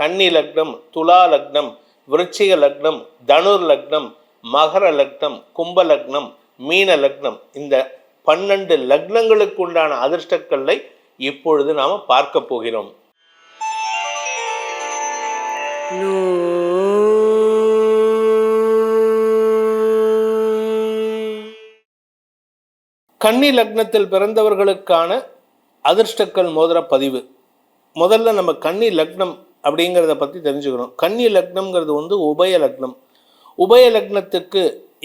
கன்னி லக்னம் துலா லக்னம் விருச்சிக லக்னம் தனுர் லக்னம் மகர லக்னம் கும்ப லக்னம் மீன லக்னம். இந்த பன்னெண்டு லக்னங்களுக்கு உண்டான அதிர்ஷ்டக்கல்லை இப்பொழுது நாம் பார்க்க போகிறோம். கன்னி லக்னத்தில் பிறந்தவர்களுக்கான அதிர்ஷ்டக்கல் மோதிர பதிவு. முதல்ல நம்ம கன்னி லக்னம் அப்படிங்கிறத பற்றி தெரிஞ்சுக்கணும். கன்னி லக்னம்ங்கிறது வந்து உபய லக்னம். உபய லக்னத்துக்கு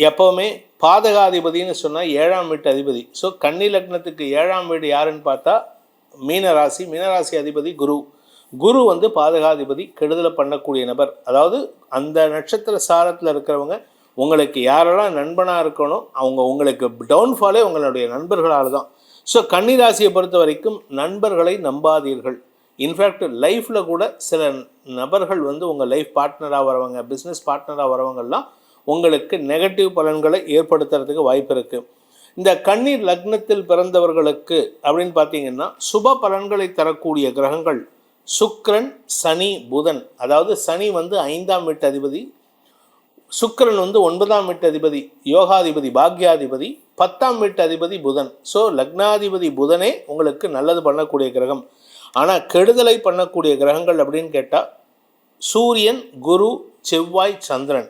எப்போவுமே பாதகாதிபதின்னு சொன்னால் ஏழாம் வீட்டு அதிபதி. ஸோ கன்னி லக்னத்துக்கு ஏழாம் வீடு யாருன்னு பார்த்தா மீனராசி மீனராசி அதிபதி குரு. குரு வந்து பாதகாதிபதி கெடுதலை பண்ணக்கூடிய நபர். அதாவது அந்த நட்சத்திர சாரத்தில் இருக்கிறவங்க உங்களுக்கு யாரெல்லாம் நண்பனாக இருக்கணும் அவங்க உங்களுக்கு டவுன்ஃபாலே உங்களுடைய நண்பர்களால் தான் ஸோ கன்னிராசியை பொறுத்த வரைக்கும் நண்பர்களை நம்பாதீர்கள். இன்ஃபேக்ட் லைஃப்பில் கூட சில நபர்கள் வந்து உங்கள் லைஃப் பார்ட்னராக வரவங்க பிஸ்னஸ் பார்ட்னராக வரவங்கெல்லாம் உங்களுக்கு நெகட்டிவ் பலன்களை ஏற்படுத்துறதுக்கு வாய்ப்பு இருக்குது இந்த கண்ணீர் லக்னத்தில் பிறந்தவர்களுக்கு அப்படின்னு பார்த்தீங்கன்னா சுப பலன்களை தரக்கூடிய கிரகங்கள் சுக்ரன் சனி புதன். அதாவது சனி வந்து ஐந்தாம் வீட்டு அதிபதி சுக்கரன் வந்து ஒன்பதாம் வீட்டு அதிபதி யோகாதிபதி பாக்யாதிபதி பத்தாம் வீட்டு அதிபதி புதன். ஸோ லக்னாதிபதி புதனே உங்களுக்கு நல்லது பண்ணக்கூடிய கிரகம். ஆனால் கெடுதலை பண்ணக்கூடிய கிரகங்கள் அப்படின்னு கேட்டால் சூரியன் குரு செவ்வாய் சந்திரன்.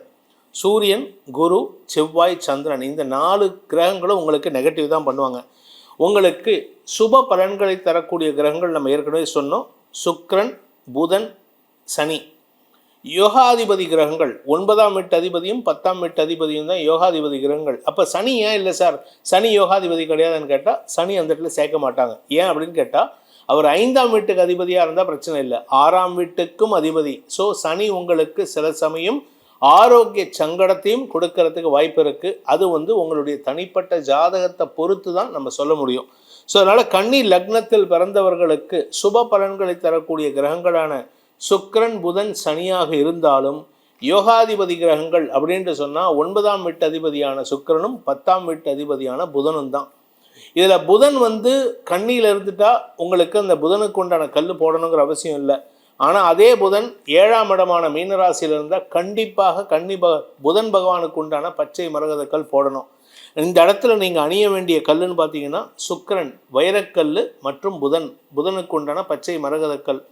சூரியன் குரு செவ்வாய் சந்திரன் இந்த நாலு கிரகங்களும் உங்களுக்கு நெகட்டிவ் தான் பண்ணுவாங்க. உங்களுக்கு சுப பலன்களை தரக்கூடிய கிரகங்கள் நம்ம ஏற்கனவே சொன்னோம். சுக்ரன் புதன் சனி. யோகாதிபதி கிரகங்கள் ஒன்பதாம் வீட்டு அதிபதியும் பத்தாம் வீட்டு அதிபதியும் தான் யோகாதிபதி கிரகங்கள். அப்போ சனி ஏன் இல்லை சார்? சனி யோகாதிபதி கிடையாதுன்னு கேட்டால் சனி அந்த இடத்துல சேர்க்க மாட்டாங்க. ஏன் அப்படின்னு கேட்டால் அவர் ஐந்தாம் வீட்டுக்கு அதிபதியாக இருந்தால் பிரச்சனை இல்லை. ஆறாம் வீட்டுக்கும் அதிபதி. ஸோ சனி உங்களுக்கு சில சமயம் ஆரோக்கிய சங்கடத்தையும் கொடுக்கறதுக்கு வாய்ப்பு இருக்குது அது வந்து உங்களுடைய தனிப்பட்ட ஜாதகத்தை பொறுத்து தான் நம்ம சொல்ல முடியும். ஸோ அதனால் கன்னி லக்னத்தில் பிறந்தவர்களுக்கு சுப பலன்களை தரக்கூடிய கிரகங்களான சுக்கரன் புதன் சனியாக இருந்தாலும் யோகாதிபதி கிரகங்கள் அப்படின்ட்டு சொன்னால் ஒன்பதாம் வீட்டு அதிபதியான சுக்கிரனும் பத்தாம் வீட்டு அதிபதியான புதனும் தான் இதில் புதன் வந்து கண்ணியில் இருந்துட்டா உங்களுக்கு அந்த புதனுக்கு உண்டான கல் போடணுங்கிற அவசியம் இல்லை. ஆனால் அதே புதன் ஏழாம் இடமான மீனராசியில் இருந்தால் கண்டிப்பாக கன்னி பக புதன் பகவானுக்கு உண்டான பச்சை மரகத கல் போடணும். இந்த இடத்துல நீங்கள் அணிய வேண்டிய கல்லுன்னு பார்த்தீங்கன்னா சுக்கரன் வைரக்கல் மற்றும் புதன். புதனுக்கு உண்டான பச்சை மரகத கல்.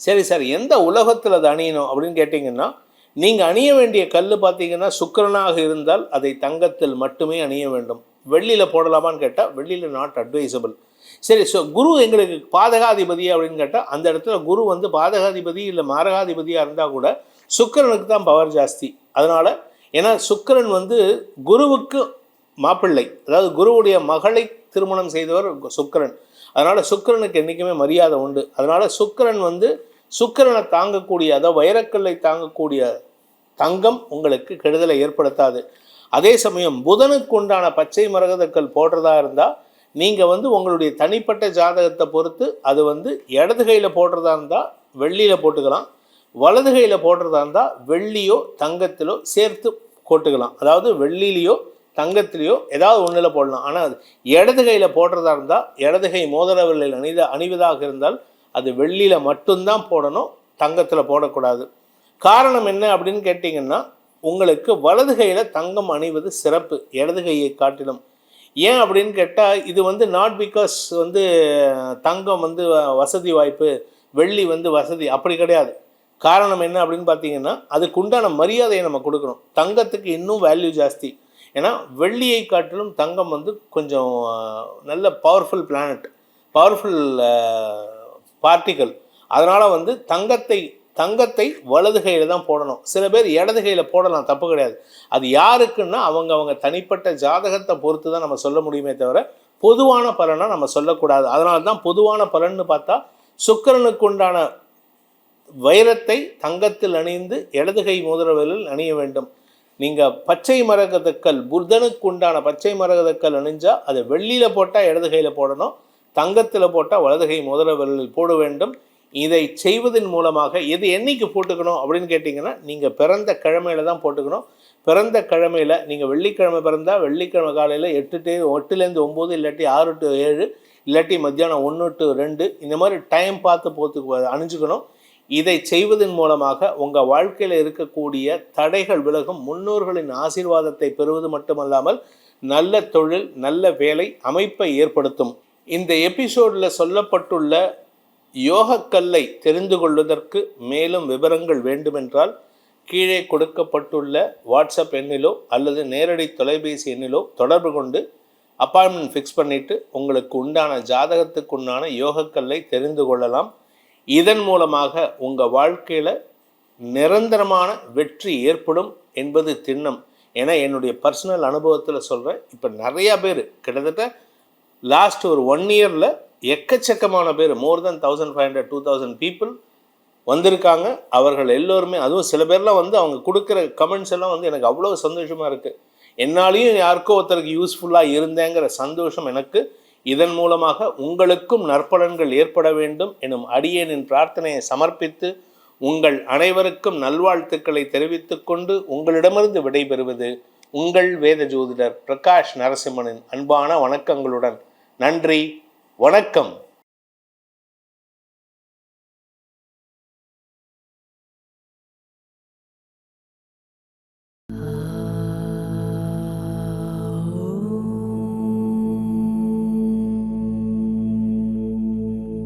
சரி சார் எந்த உலகத்தில் அதை அணியணும் அப்படின்னு கேட்டிங்கன்னா நீங்கள் அணிய வேண்டிய கல் பார்த்தீங்கன்னா சுக்கரனாக இருந்தால் அதை தங்கத்தில் மட்டுமே அணிய வேண்டும். வெள்ளியில் போடலாமான்னு கேட்டால் வெள்ளியில் நாட் அட்வைசபிள் சரி ஸோ குரு எங்களுக்கு பாதகாதிபதி அப்படின்னு கேட்டால் அந்த இடத்துல குரு வந்து பாதகாதிபதி இல்லை மாரகாதிபதியாக இருந்தால் கூட சுக்கிரனுக்கு தான் பவர் ஜாஸ்தி. அதனால் ஏன்னா சுக்கிரன் வந்து குருவுக்கு மாப்பிள்ளை. அதாவது குருவுடைய மகளை திருமணம் செய்தவர் சுக்கிரன். அதனால் சுக்கிரனுக்கு என்றைக்குமே மரியாதை உண்டு. அதனால் சுக்கிரன் வந்து சுக்கிரனை தாங்கக்கூடிய அதாவது வைரக்கல்லை தாங்கக்கூடிய தங்கம் உங்களுக்கு கெடுதலை ஏற்படுத்தாது. அதே சமயம் புதனுக்கு உண்டான பச்சை மரகதக்கல் போடுறதா இருந்தால் நீங்கள் வந்து உங்களுடைய தனிப்பட்ட ஜாதகத்தை பொறுத்து அது வந்து இடது கையில் போடுறதா இருந்தால் வெள்ளியில் போட்டுக்கலாம். வலது கையில் போடுறதா இருந்தால் வெள்ளியோ தங்கத்திலோ சேர்த்து போட்டுக்கலாம். அதாவது வெள்ளிலேயோ தங்கத்திலேயோ ஏதாவது ஒன்றில் போடலாம். ஆனால் அது இடது கையில் போடுறதா இருந்தால் இடது கை மோதிரவில்லையில் அணித அணிவதாக இருந்தால் அது வெள்ளியில் மட்டும்தான் போடணும் தங்கத்தில் போடக்கூடாது. காரணம் என்ன அப்படின்னு கேட்டிங்கன்னா உங்களுக்கு வலது கையில் தங்கம் அணிவது சிறப்பு இடது கையை காட்டிலும். ஏன் அப்படின்னு கேட்டால் இது வந்து நாட் பிகாஸ் வந்து தங்கம் வந்து வசதி வாய்ப்பு வெள்ளி வந்து வசதி அப்படி கிடையாது. காரணம் என்ன அப்படின்னு பார்த்தீங்கன்னா அதுக்கு உண்டான மரியாதையை நம்ம கொடுக்கணும். தங்கத்துக்கு இன்னும் வேல்யூ ஜாஸ்தி. ஏன்னா வெள்ளியை காட்டிலும் தங்கம் வந்து கொஞ்சம் நல்ல பவர்ஃபுல் பிளானட் பவர்ஃபுல் பார்ட்டிகள் அதனால் வந்து தங்கத்தை தங்கத்தை வலது கையில் தான் போடணும். சில பேர் இடது கையில் போடலாம் தப்பு கிடையாது. அது யாருக்குன்னா அவங்க அவங்க தனிப்பட்ட ஜாதகத்தை பொறுத்து தான் நம்ம சொல்ல முடியுமே தவிர பொதுவான பலனை நம்ம சொல்லக்கூடாது. அதனால தான் பொதுவான பலன்னு பார்த்தா சுக்கிரனுக்கு உண்டான வைரத்தை தங்கத்தில் அணிந்து இடது கை மோதிரவிரலில் அணிய வேண்டும். நீங்கள் பச்சை மரகதக்கல் புர்தனுக்கு உண்டான பச்சை மரகதக்கல் அணிஞ்சால் அதை வெள்ளியில் போட்டால் இடது கையில் போடணும். தங்கத்தில் போட்டால் வலது கை மோதிர விரலில் போட வேண்டும். இதை செய்வதன் மூலமாக எது என்றைக்கு போட்டுக்கணும் அப்படின்னு கேட்டிங்கன்னா நீங்கள் பிறந்த கிழமையில தான் போட்டுக்கணும். பிறந்த கிழமையில் நீங்கள் வெள்ளிக்கிழமை பிறந்தால் வெள்ளிக்கிழமை காலையில் எட்டு டு எட்டுலேருந்து ஒம்பது இல்லாட்டி ஆறு டு ஏழு இல்லாட்டி மத்தியானம் ஒன்று டு ரெண்டு இந்த மாதிரி டைம் பார்த்து போத்து அணிஞ்சுக்கணும். இதை செய்வதன் மூலமாக உங்கள் வாழ்க்கையில் இருக்கக்கூடிய தடைகள் விலகும் முன்னோர்களின் ஆசீர்வாதத்தை பெறுவது மட்டுமல்லாமல் நல்ல தொழில் நல்ல வேலை அமைப்பை ஏற்படுத்தும். இந்த எபிசோடில் சொல்லப்பட்டுள்ள யோகக்கல்லை தெரிந்து கொள்வதற்கு மேலும் விவரங்கள் வேண்டுமென்றால் கீழே கொடுக்கப்பட்டுள்ள வாட்ஸ்அப் எண்ணிலோ அல்லது நேரடி தொலைபேசி எண்ணிலோ தொடர்பு கொண்டு அப்பாயின்மெண்ட் ஃபிக்ஸ் பண்ணிவிட்டு உங்களுக்கு உண்டான ஜாதகத்துக்கு உண்டான யோகக்கல்லை தெரிந்து கொள்ளலாம். இதன் மூலமாக உங்கள் வாழ்க்கையில் நிரந்தரமான வெற்றி ஏற்படும் என்பது திண்ணம். ஏன்னா என்னுடைய பர்சனல் அனுபவத்தில் சொல்கிறேன் இப்போ நிறையா பேர் கிட்டத்தட்ட லாஸ்ட் ஒரு ஒன் இயரில் எக்கச்சக்கமான பேர் more than thousand five hundred two thousand people வந்திருக்காங்க. அவர்கள் எல்லோருமே அதுவும் சில பேர்லாம் வந்து அவங்க கொடுக்குற கமெண்ட்ஸ் எல்லாம் வந்து எனக்கு அவ்வளோ சந்தோஷமாக இருக்குது என்னாலையும் யாருக்கோ ஒருத்தருக்கு யூஸ்ஃபுல்லாக இருந்தேங்கிற சந்தோஷம் எனக்கு. இதன் மூலமாக உங்களுக்கும் நற்பலன்கள் ஏற்பட வேண்டும் எனும் அடியேனின் பிரார்த்தனையை சமர்ப்பித்து உங்கள் அனைவருக்கும் நல்வாழ்த்துக்களை தெரிவித்துக்கொண்டு உங்களிடமிருந்து விடைபெறுவது உங்கள் வேத ஜோதிடர் பிரகாஷ் நரசிம்மனின் அன்பான வணக்கங்களுடன் நன்றி. வணக்கம்.